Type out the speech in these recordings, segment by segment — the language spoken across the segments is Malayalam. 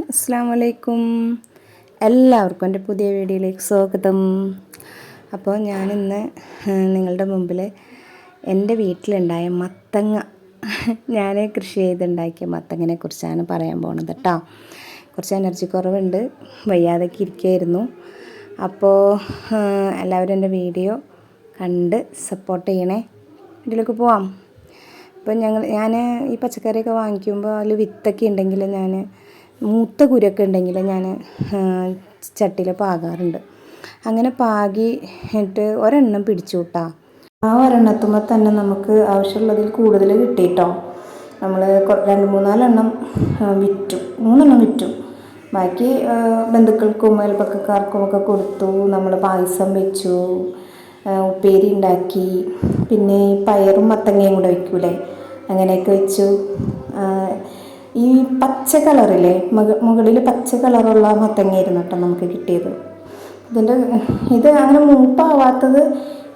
അസ്സാം വലൈക്കും എല്ലാവർക്കും എന്റെ പുതിയ വീഡിയോയിലേക്ക് സ്വാഗതം. അപ്പോൾ ഞാനിന്ന് നിങ്ങളുടെ മുമ്പിൽ എന്റെ വീട്ടിലുണ്ടായ മത്തങ്ങ. ഞാൻ കൃഷി ചെയ്തുണ്ടാക്കിയ മത്തങ്ങനെ കുറിച്ചാണ് പറയാൻ പോണത് കേട്ടോ കുറച്ച് എനർജി കുറവുണ്ട് വയ്യാതൊക്കെ ഇരിക്കുകയായിരുന്നു അപ്പോൾ എല്ലാവരും എന്റെ വീഡിയോ കണ്ട് സപ്പോർട്ട് ചെയ്യണേ. വീട്ടിലേക്ക് പോവാം. ഇപ്പം ഞങ്ങൾ ഞാൻ ഈ പച്ചക്കറിയൊക്കെ വാങ്ങിക്കുമ്പോൾ അതിൽ വിത്തൊക്കെ ഉണ്ടെങ്കിൽ ഞാൻ മൂത്ത കുരൊക്കെ ഉണ്ടെങ്കിൽ ഞാൻ ചട്ടിയിൽ പാകാറുണ്ട്. അങ്ങനെ പാകി ഇട്ട് ഒരെണ്ണം പിടിച്ചു കൂട്ടാം ആ ഒരെണ്ണത്തുമ്പോൾ തന്നെ നമുക്ക് ആവശ്യമുള്ളതിൽ കൂടുതൽ കിട്ടിയിട്ടോ. നമ്മൾ രണ്ട് മൂന്നാലെണ്ണം വിറ്റു. മൂന്നെണ്ണം വിറ്റു. ബാക്കി ബന്ധുക്കൾക്കും അയൽപ്പക്കക്കാർക്കും ഒക്കെ കൊടുത്തു. നമ്മൾ പായസം വെച്ചു ഉപ്പേരി ഉണ്ടാക്കി. പിന്നെ പയറും മത്തങ്ങയും കൂടെ വയ്ക്കൂലേ അങ്ങനെയൊക്കെ വെച്ചു. ഈ പച്ച കളറിലെ മുക മുകളിൽ പച്ച കളറുള്ള മത്തങ്ങയായിരുന്നു കേട്ടോ നമുക്ക് കിട്ടിയത്. ഇതിന്റെ ഇത് അങ്ങനെ മൂപ്പാവാത്തത്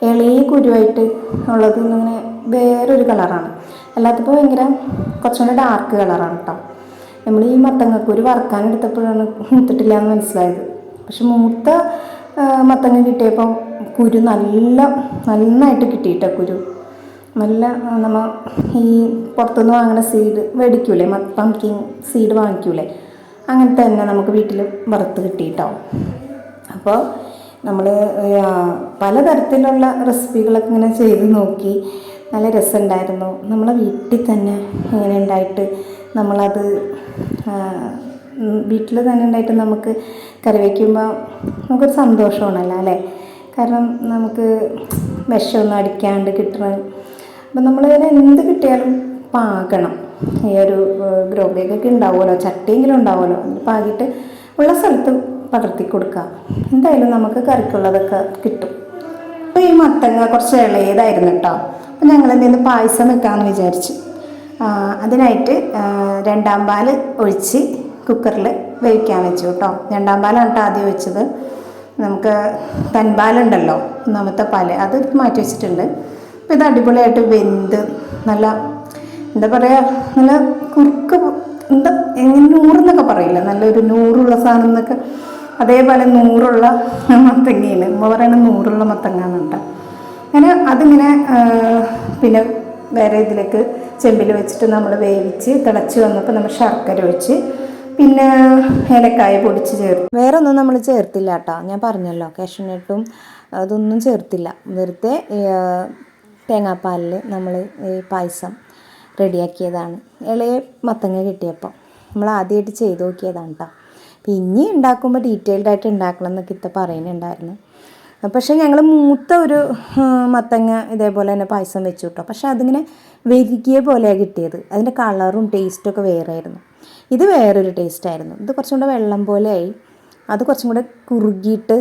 ഇളയ കുരുവായിട്ട് ഉള്ളത് ഇങ്ങനെ വേറൊരു കളറാണ്. അല്ലാത്തപ്പോൾ ഭയങ്കര കുറച്ചുകൂടെ ഡാർക്ക് കളറാണ് കേട്ടോ. നമ്മൾ ഈ മത്തങ്ങക്കുരു വറുക്കാൻ എടുത്തപ്പോഴാണ് മൂത്തിട്ടില്ല എന്ന് മനസ്സിലായത്. പക്ഷെ മൂത്ത മത്തങ്ങ കിട്ടിയപ്പോൾ കുരു നല്ല നന്നായിട്ട് കിട്ടിയിട്ട കുരു. നല്ല നമ്മൾ ഈ പുറത്തുനിന്ന് വാങ്ങുന്ന സീഡ് മേടിക്കൂലേ? പംകിൻ സീഡ് വാങ്ങിക്കൂലേ? അങ്ങനത്തെ തന്നെ നമുക്ക് വീട്ടിൽ വറുത്ത് കിട്ടിയിട്ടാവും അപ്പോൾ നമ്മൾ പലതരത്തിലുള്ള റെസിപ്പികളൊക്കെ ഇങ്ങനെ ചെയ്ത് നോക്കി. നല്ല രസമുണ്ടായിരുന്നു. നമ്മളെ വീട്ടിൽ തന്നെ ഇങ്ങനെ ഉണ്ടായിട്ട് നമ്മളത് വീട്ടിൽ തന്നെ ഉണ്ടായിട്ട് നമുക്ക് കറി വയ്ക്കുമ്പോൾ നമുക്കൊരു സന്തോഷമാണല്ലോ അല്ലേ? കാരണം നമുക്ക് വിഷമൊന്നും അടിക്കാണ്ട് കിട്ടണം അപ്പം നമ്മളതിനെ എന്ത് കിട്ടിയാലും പാകണം. ഈ ഒരു ഗ്രോ ബാഗൊക്കെ ഉണ്ടാവുമല്ലോ ചട്ടിയെങ്കിലും ഉണ്ടാവുമല്ലോ പാകിയിട്ട് ഉള്ള സ്ഥലത്ത് പടർത്തി കൊടുക്കുക എന്തായാലും നമുക്ക് കറിക്കുള്ളതൊക്കെ കിട്ടും. അപ്പോൾ ഈ മത്തങ്ങ കുറച്ച് ഇളയതായിരുന്നു കേട്ടോ അപ്പം ഞങ്ങൾ എന്തെങ്കിലും പായസം വെക്കാമെന്ന് വിചാരിച്ചു. അതിനായിട്ട് രണ്ടാം പാൽ ഒഴിച്ച് കുക്കറിൽ വേവിക്കാൻ വെച്ചു കേട്ടോ രണ്ടാം പാലാണ് കേട്ടോ ആദ്യം വെച്ചത്. നമുക്ക് തൻപാലുണ്ടല്ലോ ഒന്നാമത്തെ പാൽ. അത് മാറ്റി വെച്ചിട്ടുണ്ട്. ഇത് അടിപൊളിയായിട്ട് വെന്ത് നല്ല എന്താ പറയുക നല്ല കുറുക്ക് എന്താ നൂറെന്നൊക്കെ പറയില്ല നല്ലൊരു നൂറുള്ള സാധനം എന്നൊക്കെ. അതേപോലെ നൂറുള്ള മത്തങ്ങയാണ് ഉമ്മ പറയുന്നത് നൂറുള്ള മത്തങ്ങ എന്നുണ്ട് അങ്ങനെ അതിങ്ങനെ പിന്നെ വേറെ ഇതിലേക്ക് ചെമ്പിൽ വെച്ചിട്ട് നമ്മൾ വേവിച്ച് തിളച്ച് വന്നപ്പോൾ നമ്മൾ ശർക്കര ഒഴിച്ച് പിന്നെ ഏലക്കായ പൊടിച്ച് ചേർത്ത്. വേറെ ഒന്നും നമ്മൾ ചേർത്തില്ല കേട്ടോ ഞാൻ പറഞ്ഞല്ലോ കാഷ്യൂനട്ടും അതൊന്നും ചേർത്തില്ല. വെറുതെ തേങ്ങാപ്പാലിൽ നമ്മൾ ഈ പായസം റെഡിയാക്കിയതാണ്. ഇളയ മത്തങ്ങ കിട്ടിയപ്പോൾ നമ്മൾ ആദ്യമായിട്ട് ചെയ്ത് നോക്കിയതാണ് കേട്ടോ ഇനി ഉണ്ടാക്കുമ്പോൾ ഡീറ്റെയിൽഡ് ആയിട്ട് ഉണ്ടാക്കണം എന്നൊക്കെ ഇത്ത പറയുന്നുണ്ടായിരുന്നു പക്ഷേ ഞങ്ങൾ മൂത്ത ഒരു മത്തങ്ങ ഇതേപോലെ തന്നെ പായസം വെച്ചു കേട്ടോ പക്ഷേ അതിങ്ങനെ വെരുകിയ പോലെയാണ് കിട്ടിയത്. അതിന്റെ കളറും ടേസ്റ്റൊക്കെ വേറെ ആയിരുന്നു ഇത് വേറൊരു ടേസ്റ്റായിരുന്നു ഇത് കുറച്ചും കൂടെ വെള്ളം പോലെയായി. അത് കുറച്ചും കൂടെ കുറുകിയിട്ട്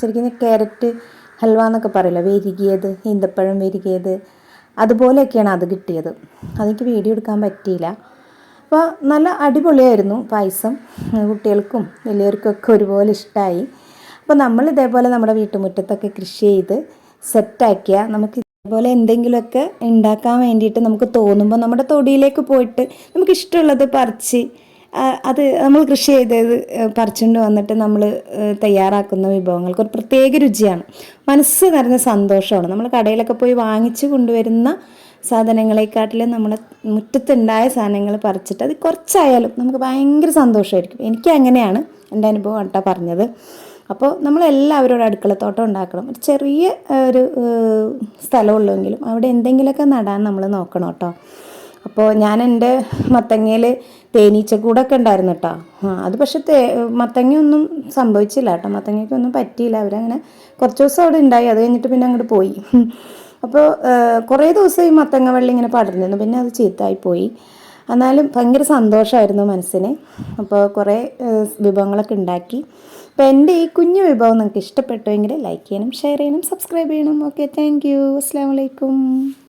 ശരിക്കും ക്യാരറ്റ് ഹൽവ എന്നൊക്കെ പറയില്ല? വെരുകിയത് ഈന്തപ്പഴം വെരുകിയത് അതുപോലെയൊക്കെയാണ് അത് കിട്ടിയത്. അതെനിക്ക് വീഡിയോ എടുക്കാൻ പറ്റിയില്ല. അപ്പോൾ നല്ല അടിപൊളിയായിരുന്നു പായസം. കുട്ടികൾക്കും വലിയവർക്കൊക്കെ ഒരുപോലെ ഇഷ്ടമായി അപ്പോൾ നമ്മൾ ഇതേപോലെ നമ്മുടെ വീട്ടുമുറ്റത്തൊക്കെ കൃഷി ചെയ്ത് സെറ്റാക്കിയ നമുക്ക് ഇതേപോലെ എന്തെങ്കിലുമൊക്കെ ഉണ്ടാക്കാൻ വേണ്ടിയിട്ട് നമുക്ക് തോന്നുമ്പോൾ നമ്മുടെ തൊടിയിലേക്ക് പോയിട്ട് നമുക്ക് ഇഷ്ടമുള്ളത് പറിച്ച് അത് നമ്മൾ കൃഷി ചെയ്തത് പറിച്ചുകൊണ്ട് വന്നിട്ട് നമ്മൾ തയ്യാറാക്കുന്ന വിഭവങ്ങൾക്ക് ഒരു പ്രത്യേക രുചിയാണ്. മനസ്സ് നിറഞ്ഞ സന്തോഷമാണ്. നമ്മൾ കടയിലൊക്കെ പോയി വാങ്ങിച്ചു കൊണ്ടുവരുന്ന സാധനങ്ങളെക്കാട്ടിലും നമ്മൾ മുറ്റത്തുണ്ടായ സാധനങ്ങൾ പറിച്ചിട്ട് അത് കുറച്ചായാലും നമുക്ക് ഭയങ്കര സന്തോഷമായിരിക്കും. എനിക്ക് അങ്ങനെയാണ് എന്റെ അനുഭവം കേട്ടോ പറഞ്ഞത്. അപ്പോൾ നമ്മളെല്ലാവരും അടുക്കളത്തോട്ടം ഉണ്ടാക്കണം. ഒരു ചെറിയ ഒരു സ്ഥലമുള്ളെങ്കിലും അവിടെ എന്തെങ്കിലുമൊക്കെ നടാൻ നമ്മൾ നോക്കണം കേട്ടോ. അപ്പോൾ ഞാൻ എന്റെ മത്തങ്ങയിൽ തേനീച്ചക്കൂടൊക്കെ ഉണ്ടായിരുന്നു കേട്ടോ അത് പക്ഷെ തേ മത്തങ്ങയൊന്നും സംഭവിച്ചില്ല കേട്ടോ മത്തങ്ങയ്ക്കൊന്നും പറ്റിയില്ല. അവരങ്ങനെ കുറച്ച് ദിവസം അവിടെ ഉണ്ടായി. അത് കഴിഞ്ഞിട്ട് പിന്നെ അങ്ങോട്ട് പോയി. അപ്പോൾ കുറേ ദിവസം ഈ മത്തങ്ങ വെള്ളം ഇങ്ങനെ പടർന്നിരുന്നു. പിന്നെ അത് ചീത്തായി പോയി. എന്നാലും ഭയങ്കര സന്തോഷമായിരുന്നു മനസ്സിന്. അപ്പോൾ കുറേ വിഭവങ്ങളൊക്കെ ഉണ്ടാക്കി. അപ്പോൾ എന്റെ ഈ കുഞ്ഞു വിഭവം നിങ്ങൾക്ക് ഇഷ്ടപ്പെട്ടുവെങ്കിൽ ലൈക്ക് ചെയ്യണം ഷെയർ ചെയ്യണം സബ്സ്ക്രൈബ് ചെയ്യണം ഓക്കെ താങ്ക് യു. അസ്സാം വലൈക്കും